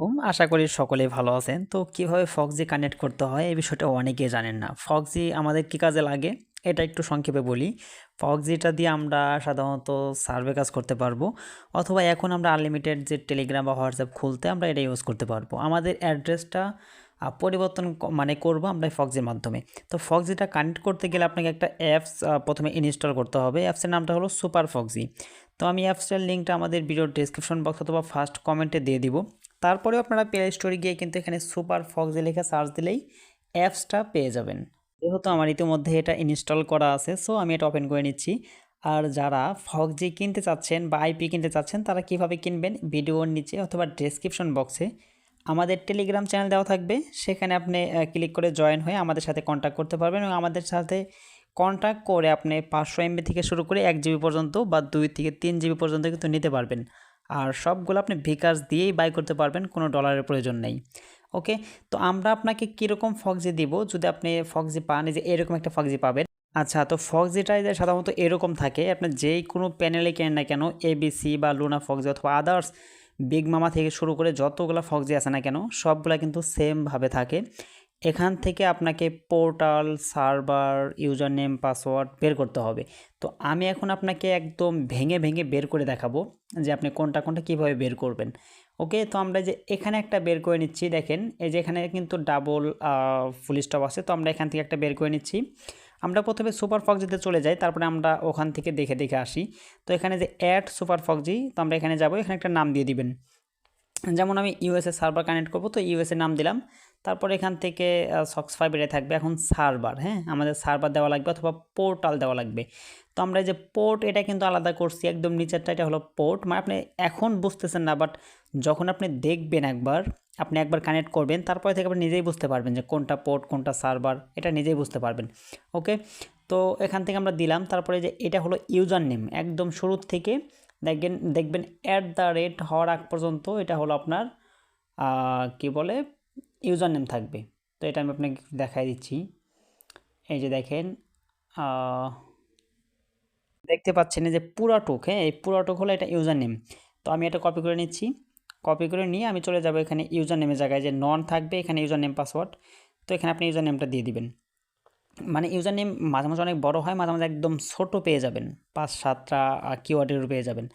হুম, আশা করি সকলেই ভালো আছেন। তো কীভাবে ফক্সি কানেক্ট করতে হয় এই বিষয়টা অনেকেই জানেন না। ফক্সি আমাদের কি কাজে লাগে? এটা একটু সংক্ষেপে বলি। ফক্সিটা দিয়ে আমরা সাধারণত সার্ভে কাজ করতে পারব অথবা এখন আমরা আনলিমিটেড যে টেলিগ্রাম বা হোয়াটসঅ্যাপ খুলতে আমরা এটা ইউজ করতে পারব। আমাদের অ্যাড্রেসটা পরিবর্তন মানে করব আমরা ফক্সির মাধ্যমে। তো ফক্সিটা কানেক্ট করতে গেলে আপনাকে একটা অ্যাপস প্রথমে ইনস্টল করতে হবে। অ্যাপসের নামটা হলো সুপার ফক্সি। তো আমি অ্যাপসটার লিঙ্কটা আমাদের ভিডিওর ডেসক্রিপশন বক্স অথবা ফার্স্ট কমেন্টে দিয়ে দিব। তারপরেও আপনারা প্লে স্টোরে গিয়ে কিন্তু এখানে সুপার ফক্সি লেখা সার্চ দিলেই অ্যাপসটা পেয়ে যাবেন। যেহেতু আমার ইতিমধ্যে এটা ইনস্টল করা আছে সো আমি এটা ওপেন করে নিচ্ছি। আর যারা ফক্সি কিনতে চাচ্ছেন বা আইপি কিনতে চাচ্ছেন, তারা কীভাবে কিনবেন ভিডিওর নিচে অথবা ডেসক্রিপশন বক্সে আমাদের টেলিগ্রাম চ্যানেল দেওয়া থাকবে। সেখানে আপনি ক্লিক করে জয়েন হয়ে আমাদের সাথে কন্ট্যাক্ট করতে পারবেন এবং আমাদের সাথে কন্ট্যাক্ট করে আপনি ৫০০ এমবি থেকে শুরু করে ১ জিবি পর্যন্ত বা দুই থেকে তিন জিবি পর্যন্ত কিন্তু নিতে পারবেন। আর সবগুলো আপনি ভিকার্স দিয়েই বাই করতে পারবেন, কোনো ডলারের প্রয়োজন নেই। ওকে? তো আমরা আপনাকে কীরকম ফক্সি দিব যদি আপনি ফক্সি পান যে এরকম একটা ফক্সি পাবেন। আচ্ছা তো ফক্সিটা সাধারণত এরকম থাকে, আপনি যেই কোনো প্যানেলে কেনেন না কেন এবিসি বা লুনা ফক্সি অথবা আদার্স বিগ মামা থেকে শুরু করে যতগুলা ফক্সি আছে না কেন, সবগুলা কিন্তু সেমভাবে থাকে। এখান থেকে আপনাকে portal, server, user name, password বের করতে হবে। তো আমি এখন আপনাকে একদম ভেঙে, ভেঙে বের করে দেখাবো যে আপনি কোনটা, কোনটা কীভাবে বের করবেন। ওকে? তো আমরা যে এখানে একটা বের করে নিচ্ছি দেখেন এই যে এখানে কিন্তু ডাবল ফুল স্টপ আছে তো আমরা এখান থেকে একটা বের করে নিচ্ছি। আমরা ১ম এ সুপার ফক্সিতে চলে যাই তারপরে আমরা ওখান থেকে দেখে, দেখে আসি। তো এখানে যে অ্যাড সুপার ফক্সি তো আমরা এখানে যাব এখানে একটা নাম দিয়ে দিবেন। যেমন আমি ইউএসএ সার্ভার কানেক্ট করব তো ইউএসএ নাম দিলাম। তারপর এখান থেকে সক্স ফাইবারে থাকবে এখন সার্ভার, হ্যাঁ? আমাদের সার্ভার দেওয়া লাগবে অথবা পোর্টাল দেওয়া লাগবে। তো আমরা যে পোর্ট এটা কিন্তু আলাদা করছি একদম নিচেরটা এটা হলো পোর্ট মানে আপনি এখন বুঝতেছেন না বাট যখন আপনি দেখবেন একবার, আপনি একবার কানেক্ট করবেন তারপরে থেকে আপনি নিজেই বুঝতে পারবেন যে কোনটা পোর্ট কোনটা সার্ভার এটা নিজেই বুঝতে পারবেন। ওকে? তো এখান থেকে আমরা দিলাম তারপরে যে এটা হলো ইউজার নেম একদম শুরুর থেকে দেখবেন দেখবেন অ্যাট দ্য রেট হওয়ার আগ পর্যন্ত এটা হলো আপনার কি বলে ইউজার নেম থাকবে। তো এটা আমি আপনাকে দেখায় দিচ্ছি। এই যে দেখেন দেখতে পাচ্ছেন যে পুরাটুক, হ্যাঁ? এই পুরাটুক হলো এটা ইউজার নেম। তো আমি এটা কপি করে নিচ্ছি। কপি করে নিয়ে আমি চলে যাব এখানে ইউজার নেমের জায়গায় যে নন থাকবে এখানে ইউজার নেম পাসওয়ার্ড। তো এখানে আপনি ইউজার নেমটা দিয়ে দিবেন। মানে ইউজার নেম মাঝে, মাঝে অনেক বড় হয় মাঝে, মাঝে একদম ছোট পেয়ে যাবেন। ৫-৭ টা আ পেয়ে যাবেন।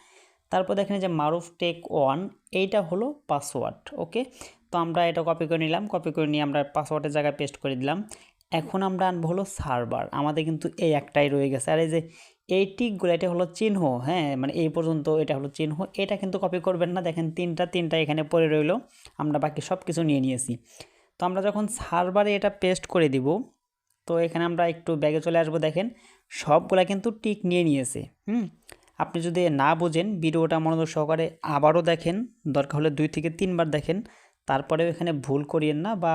তারপর দেখেন যে মারুফ টেক ওয়ান এইটা হলো পাসওয়ার্ড। ওকে? তো আমরা এটা কপি করে নিলাম। কপি করে নিয়ে আমরা পাসওয়ার্ডের জায়গায় পেস্ট করে দিলাম। এখন আমরা আনব হলো সার্ভার। আমাদের কিন্তু এই একটাই রয়ে গেছে। আর এই যে এই টিকগুলো এটা হলো চিহ্ন, হ্যাঁ? মানে এই পর্যন্ত এটা হলো চিহ্ন। এটা কিন্তু কপি করবেন না। দেখেন তিনটা তিনটা এখানে পড়ে রইল। আমরা বাকি সব কিছু নিয়ে নিয়েছি। তো আমরা যখন সার্ভারে এটা পেস্ট করে দিব তো এখানে আমরা একটু ব্যাগে চলে আসব দেখেন সবগুলা কিন্তু টিক নিয়ে নিয়েছে। হুম? আপনি যদি না বোঝেন ভিডিওটা মনোযোগ সহকারে আবারও দেখেন, দরকার হলে দুই থেকে তিনবার দেখেন। তারপরেও এখানে ভুল করিয়েন না বা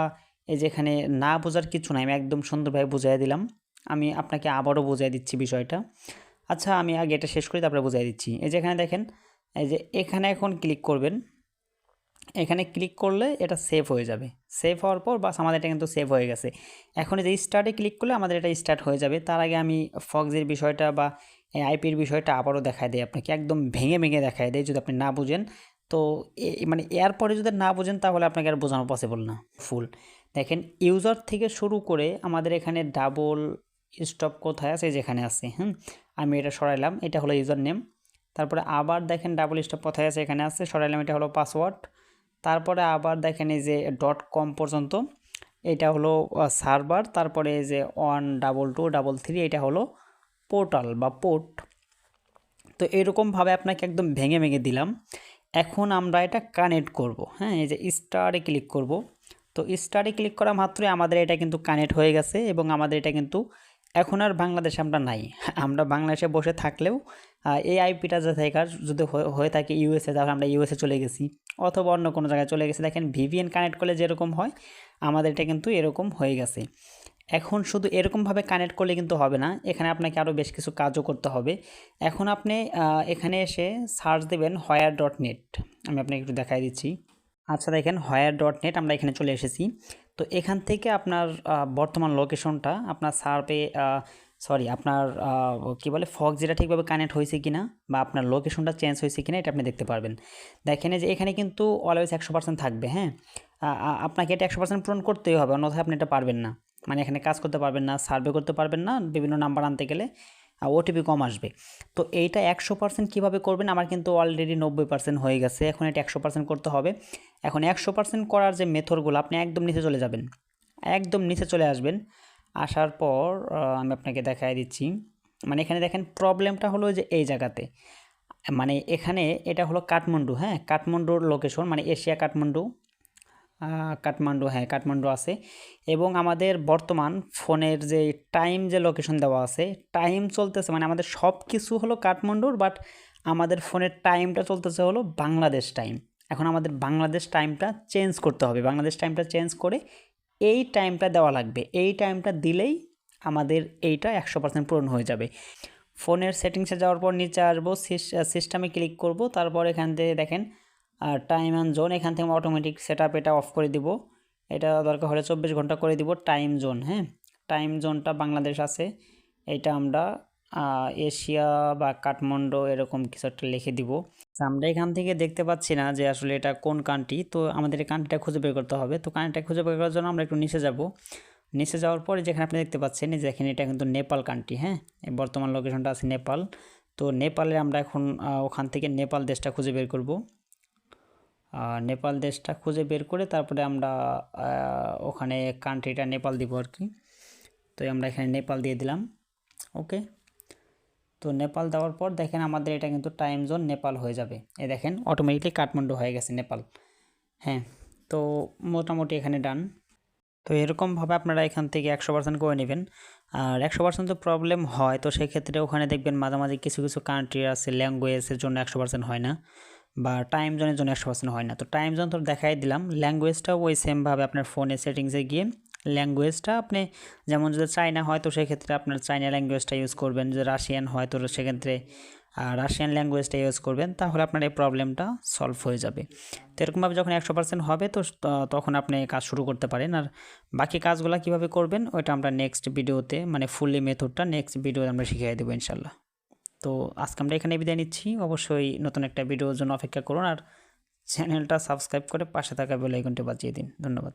এই যে এখানে না বোঝার কিছু নাই আমি একদম সুন্দরভাবে বুঝাইয়া দিলাম। আমি আপনাকে আবারও বুঝাই দিচ্ছি বিষয়টা। আচ্ছা আমি আগে এটা শেষ করি তারপরে বুঝাই দিচ্ছি। এই যে এখানে দেখেন এই যে এখানে এখন ক্লিক করবেন। এখানে ক্লিক করলে এটা সেভ হয়ে যাবে। সেভ হওয়ার পর বাস আমাদের এটা কিন্তু সেভ হয়ে গেছে। এখন যে স্টার্টে ক্লিক করলে আমাদের এটা স্টার্ট হয়ে যাবে। তার আগে আমি ফক্সির বিষয়টা বা আইপির বিষয়টা আবারও দেখায় দেয় আপনাকে। একদম ভেঙে, ভেঙে দেখায় দেয় যদি আপনি না বুঝেন। তো মানে এরপরে যদি না বুঝেন তাহলে আপনাকে আর বোঝানো পসিবল না ফুল। দেখেন ইউজার থেকে শুরু করে আমাদের এখানে ডাবল স্টপ কোথায় আছে? যেখানে আছে, হুম? আমি এটা সরাইলাম। এটা হলো ইউজার নেম। তারপরে আবার দেখেন ডাবল স্টপ কোথায় আছে? এখানে আছে। সরাইলাম এটা হলো পাসওয়ার্ড। তারপরে আবার দেখেন এই যে ডট কম পর্যন্ত এটা হলো সার্ভার তারপরে এই যে one double two double three এটা হলো পোর্টাল বা পোর্ট। তো এরকমভাবে আপনাকে একদম ভেঙে, ভেঙে দিলাম। এখন আমরা এটা কানেক্ট করব। হ্যাঁ? এই যে স্টারে ক্লিক করব। তো স্টারে ক্লিক করা মাত্রই আমাদের এটা কিন্তু কানেক্ট হয়ে গেছে এবং আমাদের এটা কিন্তু এখন আর বাংলাদেশে আমরা নাই। আমরা বাংলাদেশে বসে থাকলেও এই আইপিটা যেথাকার যদি হয়ে থাকে ইউএসএ তাহলে আমরা ইউএসএ চলে গেছি অথবা অন্য কোনো জায়গায় চলে গেছি। দেখেন ভিপিএন কানেক্ট করলে যেরকম হয় আমাদের এটা কিন্তু এরকম হয়ে গেছে। এখন শুধু এরকমভাবে কানেক্ট করলে কিন্তু হবে না। এখানে আপনাকে আরও বেশ কিছু কাজও করতে হবে। এখন আপনি এখানে এসে সার্চ দেবেন হোয়ার ডট নেট। আমি আপনাকে একটু দেখাই দিচ্ছি। আচ্ছা দেখেন হোয়ার ডট নেট আমরা এখানে চলে এসেছি। তো এখান থেকে আপনার বর্তমান লোকেশনটা আপনার সার্ভে সরি আপনার কি বলে, ফগ যেটা ঠিকভাবে কানেক্ট হয়েছে কি না বা আপনার লোকেশনটা চেঞ্জ হয়েছে কি না এটা আপনি দেখতে পারবেন। দেখেন যে এখানে কিন্তু অলওয়েজ একশো পার্সেন্ট থাকবে হ্যাঁ? আপনাকে এটা একশো পার্সেন্ট পূরণ করতেই হবে, অন্যথায় আপনি এটা পারবেন না। মানে এখানে কাজ করতে পারবেন না, সার্ভে করতে পারবেন না, বিভিন্ন নাম্বার আনতে গেলে ওটিপি কম আসবে। তো এইটা একশো পার্সেন্ট কীভাবে করবেন? আমার কিন্তু অলরেডি নব্বই পার্সেন্ট হয়ে গেছে। এখন এটা একশো পার্সেন্ট করতে হবে। এখন একশো পার্সেন্ট করার যে মেথডগুলো আপনি একদম নিচে চলে যাবেন। একদম নিচে চলে আসবেন। আসার পর আমি আপনাকে দেখাই দিচ্ছি। মানে এখানে দেখেন প্রবলেমটা হলো যে এই জায়গাতে। মানে এখানে এটা হলো কাঠমান্ডু হ্যাঁ? কাঠমান্ডুর লোকেশন মানে এশিয়া কাঠমান্ডু। কাঠমান্ডু হ্যাঁ কাঠমান্ডু আছে। এবং আমাদের বর্তমান ফোনের যে টাইম যে লোকেশন দেওয়া আছে টাইম চলতেছে মানে আমাদের সব কিছু হলো কাঠমান্ডুর বাট আমাদের ফোনের টাইমটা চলতেছে হলো বাংলাদেশ টাইম এখন আমাদের বাংলাদেশ টাইমটা চেঞ্জ করতে হবে। বাংলাদেশ টাইমটা চেঞ্জ করে এই টাইমটা দেওয়া লাগবে। এই টাইমটা দিলেই আমাদের এইটা একশো পার্সেন্ট পূরণ হয়ে যাবে। ফোনের সেটিংসে যাওয়ার পর নিচে আসব সিস্টেমে ক্লিক করব, তারপর এখান থেকে দেখেন টাইম অ্যান্ড জোন এখান থেকে অটোমেটিক সেট এটা অফ করে দিব। এটা দরকার হলে চব্বিশ ঘণ্টা করে দিব টাইম জোন হ্যাঁ? টাইম জোনটা বাংলাদেশ আছে। এটা আমরা এশিয়া বা কাঠমান্ডু এরকম কিছু একটা লিখে দিব। আচ্ছা, আমরা এখান থেকে দেখতে পাচ্ছি না যে আসলে এটা কোন কান্ট্রি তো আমাদের কান্ট্রিটা খুঁজে বের করতে হবে। তো কান্ট্রিটা খুঁজে বের করার জন্য আমরা একটু নিচে যাব। নিচে যাওয়ার পরে যেখানে আপনি দেখতে পাচ্ছেন যে দেখেন এটা কিন্তু নেপাল কান্ট্রি হ্যাঁ? বর্তমান লোকেশনটা আছে নেপাল। তো নেপালে আমরা এখন ওখান থেকে নেপাল দেশটা খুঁজে বের করব। নেপাল দেশটা খুঁজে বের করে তারপরে আমরা ওখানে কান্ট্রিটা নেপাল দিব আর কি। তো আমরা এখানে নেপাল দিয়ে দিলাম। ওকে? তো নেপাল দেওয়ার পর দেখেন আমাদের এটা কিন্তু টাইম জোন নেপাল হয়ে যাবে। এই দেখেন অটোমেটিকলি কাঠমান্ডু হয়ে গেছে নেপাল। হ্যাঁ তো মোটামুটি এখানে ডান তো এরকমভাবে আপনারা এখান থেকে একশো পার্সেন্ট করে নেবেন। আর একশো পার্সেন্ট তো প্রবলেম হয়, তো সেক্ষেত্রে ওখানে দেখবেন মাঝামাঝি কিছু কিছু কান্ট্রি আছে ল্যাঙ্গুয়েজের জন্য একশো পার্সেন্ট হয় না। বা টাইম জোনের জন্য একশো পার্সেন্ট হয় না। তো টাইম জোন তো দেখাই দিলাম। ল্যাঙ্গুয়েজটাও ওই সেমভাবে আপনার ফোনে সেটিংসে গিয়ে ল্যাঙ্গুয়েজটা আপনি যেমন যদি চায়না হয় তো সেক্ষেত্রে আপনার চাইনা ল্যাঙ্গুয়েজটা ইউজ করবেন। যদি রাশিয়ান হয় তো সেক্ষেত্রে রাশিয়ান ল্যাঙ্গুয়েজটা ইউজ করবেন। তাহলে আপনার এই প্রবলেমটা সলভ হয়ে যাবে। তো এরকমভাবে যখন একশো পার্সেন্ট হবে তো তখন আপনি কাজ শুরু করতে পারেন। আর বাকি কাজগুলো কীভাবে করবেন ওইটা আমরা নেক্সট ভিডিওতে মানে ফুললি মেথডটা নেক্সট ভিডিওতে আমরা শিখিয়ে দেবো ইনশাল্লাহ তো আজকে আমরা এখানে বিদায় নিচ্ছি। অবশ্যই নতুন একটা ভিডিওর জন্য অপেক্ষা করুন আর চ্যানেলটা সাবস্ক্রাইব করে পাশে থাকা বেল আইকনটি বাজিয়ে দিন। ধন্যবাদ।